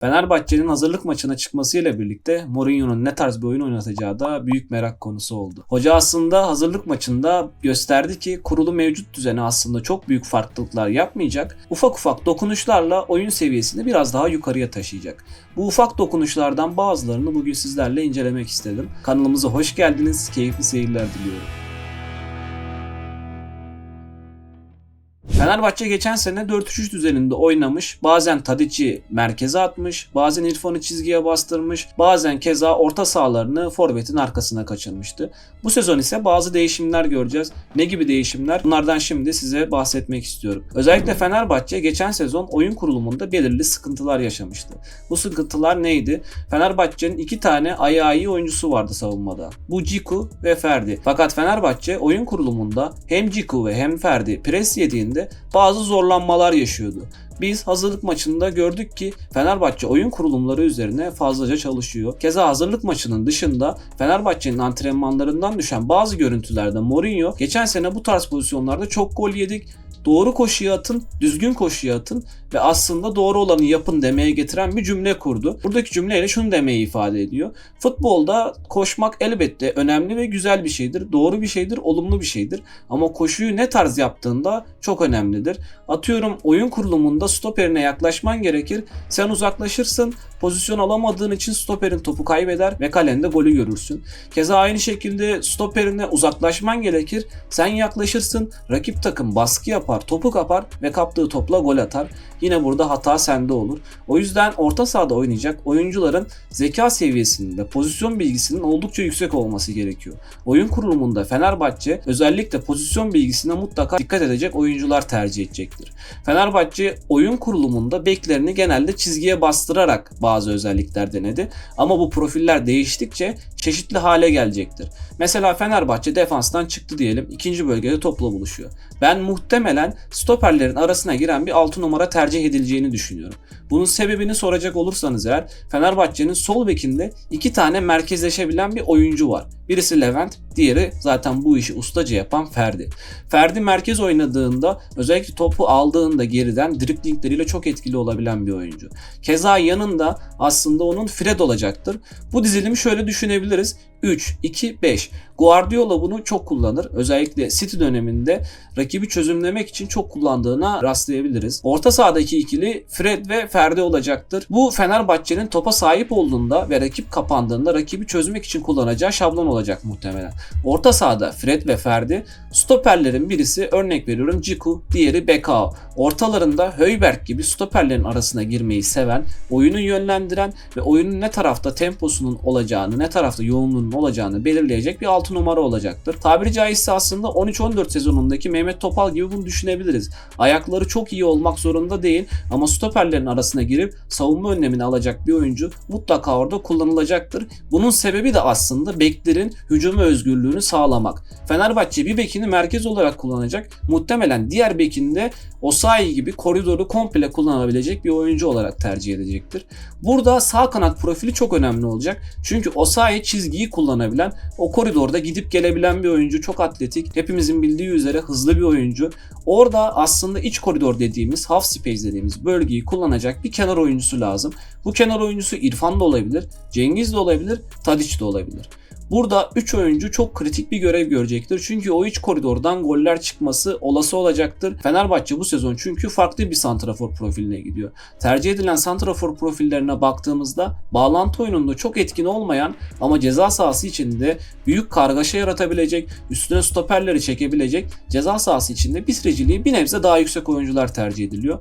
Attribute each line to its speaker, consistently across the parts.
Speaker 1: Fenerbahçe'nin hazırlık maçına çıkmasıyla birlikte Mourinho'nun ne tarz bir oyun oynatacağı da büyük merak konusu oldu. Hoca aslında hazırlık maçında gösterdi ki kurulu mevcut düzene aslında çok büyük farklılıklar yapmayacak. Ufak ufak dokunuşlarla oyun seviyesini biraz daha yukarıya taşıyacak. Bu ufak dokunuşlardan bazılarını bugün sizlerle incelemek istedim. Kanalımıza hoş geldiniz. Keyifli seyirler diliyorum. Fenerbahçe geçen sene 4-3-3 düzeninde oynamış. Bazen Tadic'i merkeze atmış, bazen İrfan'ı çizgiye bastırmış, bazen keza orta sahalarını forvetin arkasına kaçırmıştı. Bu sezon ise bazı değişimler göreceğiz. Ne gibi değişimler? Bunlardan şimdi size bahsetmek istiyorum. Özellikle Fenerbahçe geçen sezon oyun kurulumunda belirli sıkıntılar yaşamıştı. Bu sıkıntılar neydi? Fenerbahçe'nin iki tane ayağı iyi oyuncusu vardı savunmada. Bu Ciku ve Ferdi. Fakat Fenerbahçe oyun kurulumunda hem Ciku ve hem Ferdi pres yediğinde bazı zorlanmalar yaşıyordu. Biz hazırlık maçında gördük ki Fenerbahçe oyun kurulumları üzerine fazlaca çalışıyor. Keza hazırlık maçının dışında Fenerbahçe'nin antrenmanlarından düşen bazı görüntülerde Mourinho geçen sene bu tarz pozisyonlarda çok gol yedik. Doğru koşuya atın, düzgün koşuya atın ve aslında doğru olanı yapın demeye getiren bir cümle kurdu. Buradaki cümleyle şunu demeyi ifade ediyor. Futbolda koşmak elbette önemli ve güzel bir şeydir. Doğru bir şeydir, olumlu bir şeydir. Ama koşuyu ne tarz yaptığında çok önemlidir. Atıyorum oyun kurulumunda stoperine yaklaşman gerekir. Sen uzaklaşırsın, pozisyon alamadığın için stoperin topu kaybeder ve kalende golü görürsün. Keza aynı şekilde stoperine uzaklaşman gerekir. Sen yaklaşırsın, rakip takım baskı yapar, topu kapar ve kaptığı topla gol atar. Yine burada hata sende olur. O yüzden orta sahada oynayacak oyuncuların zeka seviyesinde, pozisyon bilgisinin oldukça yüksek olması gerekiyor. Oyun kurulumunda Fenerbahçe özellikle pozisyon bilgisine mutlaka dikkat edecek oyuncular tercih edecektir. Fenerbahçe oyun kurulumunda beklerini genelde çizgiye bastırarak bazı özellikler denedi. Ama bu profiller değiştikçe çeşitli hale gelecektir. Mesela Fenerbahçe defanstan çıktı diyelim. ikinci bölgede topla buluşuyor. Ben muhtemelen stoperlerin arasına giren bir 6 numara tercih edileceğini düşünüyorum. Bunun sebebini soracak olursanız eğer Fenerbahçe'nin sol bekinde iki tane merkezleşebilen bir oyuncu var. Birisi Levent, diğeri zaten bu işi ustaca yapan Ferdi. Ferdi merkez oynadığında özellikle topu aldığında geriden driplingleriyle çok etkili olabilen bir oyuncu. Keza yanında aslında onun Fred olacaktır. Bu dizilimi şöyle düşünebiliriz. 3, 2, 5. Guardiola bunu çok kullanır. Özellikle City döneminde rakibi çözümlemek için çok kullandığına rastlayabiliriz. Orta sahadaki ikili Fred ve Ferdi olacaktır. Bu Fenerbahçe'nin topa sahip olduğunda ve rakip kapandığında rakibi çözmek için kullanacağı şablon olacak muhtemelen. Orta sahada Fred ve Ferdi, stoperlerin birisi örnek veriyorum Ciku, diğeri Bekao. Ortalarında Höyberg gibi stoperlerin arasına girmeyi seven, oyunu yönlendiren ve oyunun ne tarafta temposunun olacağını, ne tarafta yoğunluğunun olacağını belirleyecek bir 6 numara olacaktır. Tabiri caizse aslında 13-14 sezonundaki Mehmet Topal gibi bunu düşünebiliriz. Ayakları çok iyi olmak zorunda değil ama stoperlerin arasına girip savunma önlemini alacak bir oyuncu mutlaka orada kullanılacaktır. Bunun sebebi de aslında beklerin hücum özgürlüğünü sağlamak. Fenerbahçe bir bekini merkez olarak kullanacak. Muhtemelen diğer bekinde Osayi gibi koridoru komple kullanabilecek bir oyuncu olarak tercih edecektir. Burada sağ kanat profili çok önemli olacak. Çünkü Osayi çizgiyi kullanabilen, o koridorda gidip gelebilen bir oyuncu. Çok atletik. Hepimizin bildiği üzere hızlı bir oyuncu. Orada aslında iç koridor dediğimiz, half space dediğimiz bölgeyi kullanacak bir kenar oyuncusu lazım. Bu kenar oyuncusu İrfan da olabilir, Cengiz de olabilir, Tadiç de olabilir. Burada 3 oyuncu çok kritik bir görev görecektir. Çünkü o iç koridordan goller çıkması olası olacaktır. Fenerbahçe bu sezon çünkü farklı bir santrafor profiline gidiyor. Tercih edilen santrafor profillerine baktığımızda bağlantı oyununda çok etkin olmayan ama ceza sahası içinde büyük kargaşa yaratabilecek, üstüne stoperleri çekebilecek, ceza sahası içinde bitiriciliği bir nebze daha yüksek oyuncular tercih ediliyor.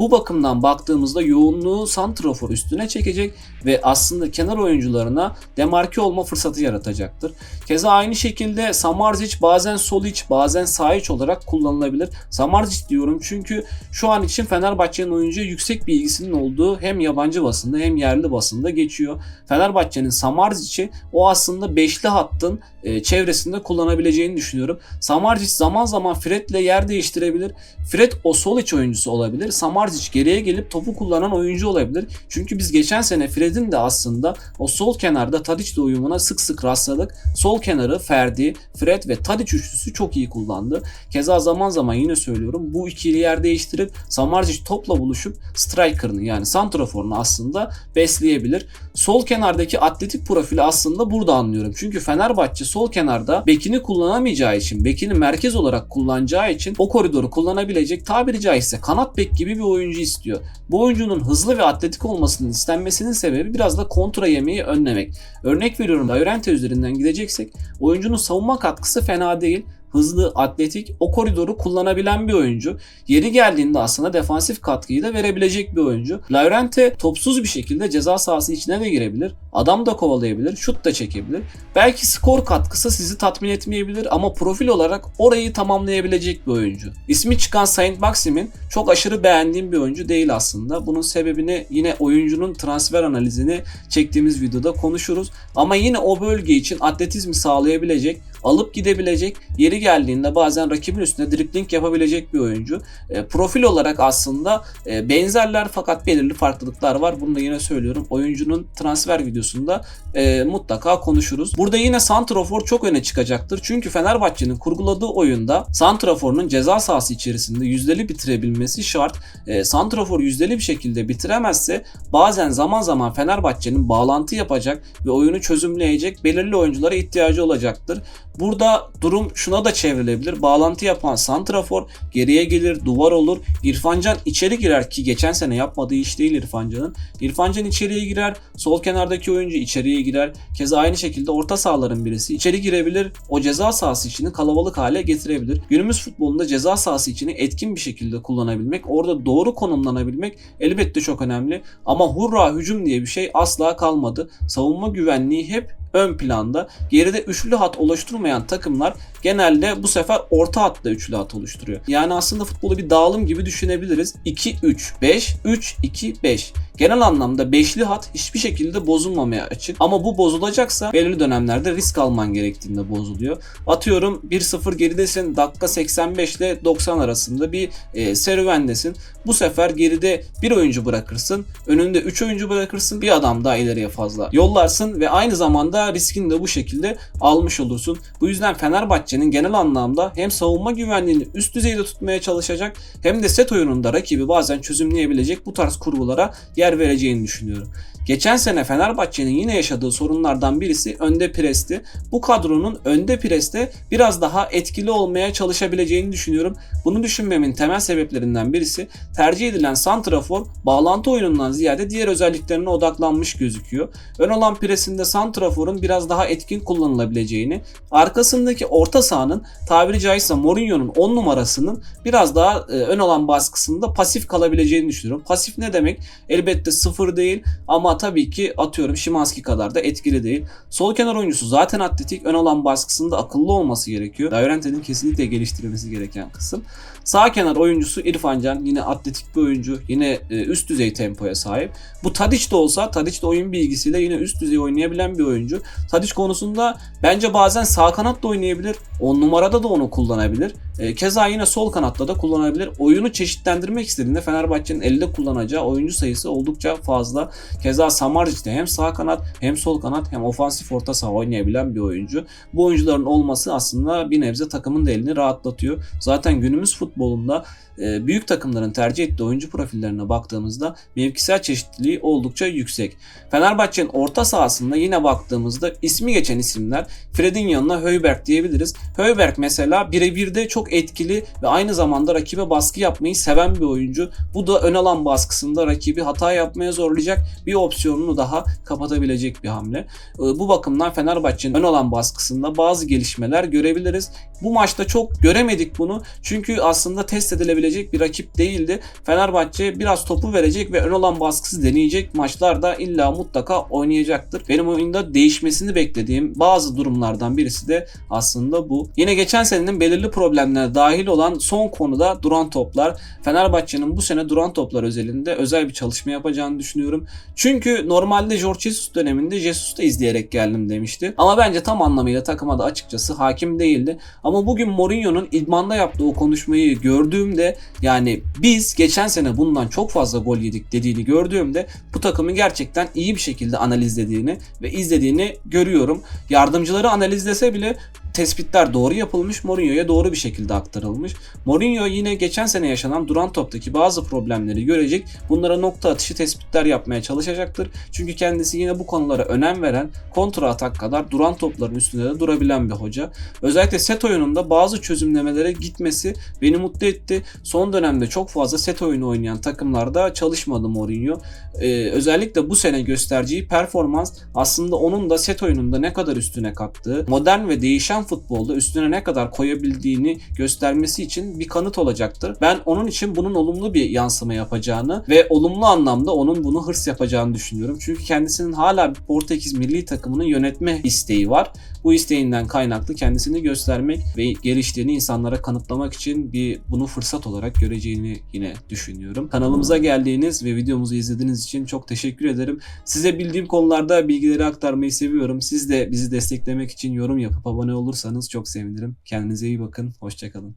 Speaker 1: Bu bakımdan baktığımızda yoğunluğu santrafor üstüne çekecek ve aslında kenar oyuncularına demarke olma fırsatı yaratacaktır. Keza aynı şekilde Samardzic bazen sol iç bazen sağ iç olarak kullanılabilir. Samardzic diyorum çünkü şu an için Fenerbahçe'nin oyuncuya yüksek bir ilgisinin olduğu hem yabancı basında hem yerli basında geçiyor. Fenerbahçe'nin Samardic'i o aslında beşli hattın e, çevresinde kullanabileceğini düşünüyorum. Samardzic zaman zaman Fred'le yer değiştirebilir. Fred o sol iç oyuncusu olabilir. Samardzic Samardzic geriye gelip topu kullanan oyuncu olabilir. Çünkü biz geçen sene Fred'in de aslında o sol kenarda Tadic uyumuna sık sık rastladık. Sol kenarı Ferdi, Fred ve Tadic üçlüsü çok iyi kullandı. Keza zaman zaman yine söylüyorum bu ikili yer değiştirip Samardzic topla buluşup striker'ını yani santraforunu aslında besleyebilir. Sol kenardaki atletik profili aslında burada anlıyorum. Çünkü Fenerbahçe sol kenarda bekini kullanamayacağı için, bekini merkez olarak kullanacağı için o koridoru kullanabilecek tabiri caizse kanat bek gibi bir oyuncu istiyor. Bu oyuncunun hızlı ve atletik olmasının istenmesinin sebebi biraz da kontra yemeyi önlemek. Örnek veriyorum Llorente üzerinden gideceksek oyuncunun savunma katkısı fena değil hızlı, atletik, o koridoru kullanabilen bir oyuncu. Yeri geldiğinde aslında defansif katkıyı da verebilecek bir oyuncu. Llorente topsuz bir şekilde ceza sahası içine de girebilir. Adam da kovalayabilir, şut da çekebilir. Belki skor katkısı sizi tatmin etmeyebilir ama profil olarak orayı tamamlayabilecek bir oyuncu. İsmi çıkan Saint Maximin çok aşırı beğendiğim bir oyuncu değil aslında. Bunun sebebini yine oyuncunun transfer analizini çektiğimiz videoda konuşuruz. Ama yine o bölge için atletizmi sağlayabilecek, alıp gidebilecek, yeri geldiğinde bazen rakibin üstüne dribling yapabilecek bir oyuncu. E, profil olarak aslında e, benzerler fakat belirli farklılıklar var. Bunu da yine söylüyorum. Oyuncunun transfer videosunda e, mutlaka konuşuruz. Burada yine Santrafor çok öne çıkacaktır. Çünkü Fenerbahçe'nin kurguladığı oyunda Santrafor'un ceza sahası içerisinde yüzdeli bitirebilmesi şart. E, Santrafor yüzdeli bir şekilde bitiremezse bazen zaman zaman Fenerbahçe'nin bağlantı yapacak ve oyunu çözümleyecek belirli oyunculara ihtiyacı olacaktır. Burada durum şuna da çevrilebilir. Bağlantı yapan Santrafor geriye gelir, duvar olur. İrfancan içeri girer ki geçen sene yapmadığı iş değil İrfancan'ın. İrfancan içeriye girer, sol kenardaki oyuncu içeriye girer. Keza aynı şekilde orta sahaların birisi içeri girebilir. O ceza sahası içini kalabalık hale getirebilir. Günümüz futbolunda ceza sahası içini etkin bir şekilde kullanabilmek, orada doğru konumlanabilmek elbette çok önemli. Ama hurra hücum diye bir şey asla kalmadı. Savunma güvenliği hep ön planda. Geride üçlü hat oluşturmayan takımlar genelde bu sefer orta hatta üçlü hat oluşturuyor. Yani aslında futbolu bir dağılım gibi düşünebiliriz. 2-3-5, 3-2-5. Genel anlamda beşli hat hiçbir şekilde bozulmamaya açık. Ama bu bozulacaksa belirli dönemlerde risk alman gerektiğinde bozuluyor. Atıyorum 1-0 geridesin dakika 85 ile 90 arasında bir e, serüvendesin. Bu sefer geride bir oyuncu bırakırsın. Önünde 3 oyuncu bırakırsın. Bir adam daha ileriye fazla yollarsın ve aynı zamanda riskini de bu şekilde almış olursun. Bu yüzden Fenerbahçe'nin genel anlamda hem savunma güvenliğini üst düzeyde tutmaya çalışacak hem de set oyununda rakibi bazen çözümleyebilecek bu tarz kurgulara yer vereceğini düşünüyorum. Geçen sene Fenerbahçe'nin yine yaşadığı sorunlardan birisi önde presti. Bu kadronun önde preste biraz daha etkili olmaya çalışabileceğini düşünüyorum. Bunu düşünmemin temel sebeplerinden birisi tercih edilen santrafor bağlantı oyunundan ziyade diğer özelliklerine odaklanmış gözüküyor. Ön olan presinde santraforun biraz daha etkin kullanılabileceğini, arkasındaki orta sahanın tabiri caizse Mourinho'nun 10 numarasının biraz daha e, ön olan baskısında pasif kalabileceğini düşünüyorum. Pasif ne demek? Elbette sıfır değil ama tabii ki atıyorum Şimanski kadar da etkili değil. Sol kenar oyuncusu zaten atletik ön alan baskısında akıllı olması gerekiyor. Llorente'nin kesinlikle geliştirilmesi gereken kısım. Sağ kenar oyuncusu İrfan Can yine atletik bir oyuncu. Yine e, üst düzey tempoya sahip. Bu Tadic de olsa Tadic de oyun bilgisiyle yine üst düzey oynayabilen bir oyuncu. Tadic konusunda bence bazen sağ kanat da oynayabilir. 10 numarada da onu kullanabilir. E, keza yine sol kanatta da kullanabilir. Oyunu çeşitlendirmek istediğinde Fenerbahçe'nin elde kullanacağı oyuncu sayısı oldukça fazla. Keza Samardzic de hem sağ kanat hem sol kanat hem ofansif orta saha oynayabilen bir oyuncu. Bu oyuncuların olması aslında bir nebze takımın da elini rahatlatıyor. Zaten günümüz futbolunda e, büyük takımların tercih ettiği oyuncu profillerine baktığımızda mevkisel çeşitliliği oldukça yüksek. Fenerbahçe'nin orta sahasında yine baktığımızda ismi geçen isimler Fred'in yanına Höyberg diyebiliriz. Höyberg mesela birebirde çok etkili ve aynı zamanda rakibe baskı yapmayı seven bir oyuncu. Bu da ön alan baskısında rakibi hata yapmaya zorlayacak bir opsiyonunu daha kapatabilecek bir hamle. E, bu bakımdan Fenerbahçe'nin ön alan baskısında bazı gelişmeler görebiliriz. Bu maçta çok göremedik bunu. Çünkü aslında test edilebilecek bir rakip değildi. Fenerbahçe biraz topu verecek ve ön alan baskısı deneyecek maçlarda illa mutlaka oynayacaktır. Benim oyunda değişmesini beklediğim bazı durumlardan birisi de aslında bu. Yine geçen senenin belirli problemleri problemler dahil olan son konuda duran toplar. Fenerbahçe'nin bu sene duran toplar özelinde özel bir çalışma yapacağını düşünüyorum. Çünkü normalde Jorge Jesus döneminde Jesus'ta izleyerek geldim demişti. Ama bence tam anlamıyla takıma da açıkçası hakim değildi. Ama bugün Mourinho'nun idmanda yaptığı o konuşmayı gördüğümde yani biz geçen sene bundan çok fazla gol yedik dediğini gördüğümde bu takımı gerçekten iyi bir şekilde analizlediğini ve izlediğini görüyorum. Yardımcıları analizlese bile tespitler doğru yapılmış, Mourinho'ya doğru bir şekilde aktarılmış. Mourinho yine geçen sene yaşanan duran toptaki bazı problemleri görecek, bunlara nokta atışı tespitler yapmaya çalışacaktır. Çünkü kendisi yine bu konulara önem veren, kontra atak kadar duran topların üstünde de durabilen bir hoca. Özellikle set oyununda bazı çözümlemelere gitmesi beni mutlu etti. Son dönemde çok fazla set oyunu oynayan takımlarda çalışmadı Mourinho. Ee, özellikle bu sene göstereceği performans aslında onun da set oyununda ne kadar üstüne kattığı, modern ve değişen futbolda üstüne ne kadar koyabildiğini göstermesi için bir kanıt olacaktır. Ben onun için bunun olumlu bir yansıma yapacağını ve olumlu anlamda onun bunu hırs yapacağını düşünüyorum. Çünkü kendisinin hala Portekiz milli takımını yönetme isteği var. Bu isteğinden kaynaklı kendisini göstermek ve geliştiğini insanlara kanıtlamak için bir bunu fırsat olarak göreceğini yine düşünüyorum. Kanalımıza geldiğiniz ve videomuzu izlediğiniz için çok teşekkür ederim. Size bildiğim konularda bilgileri aktarmayı seviyorum. Siz de bizi desteklemek için yorum yapıp abone olursanız çok sevinirim. Kendinize iyi bakın. Hoşçakalın.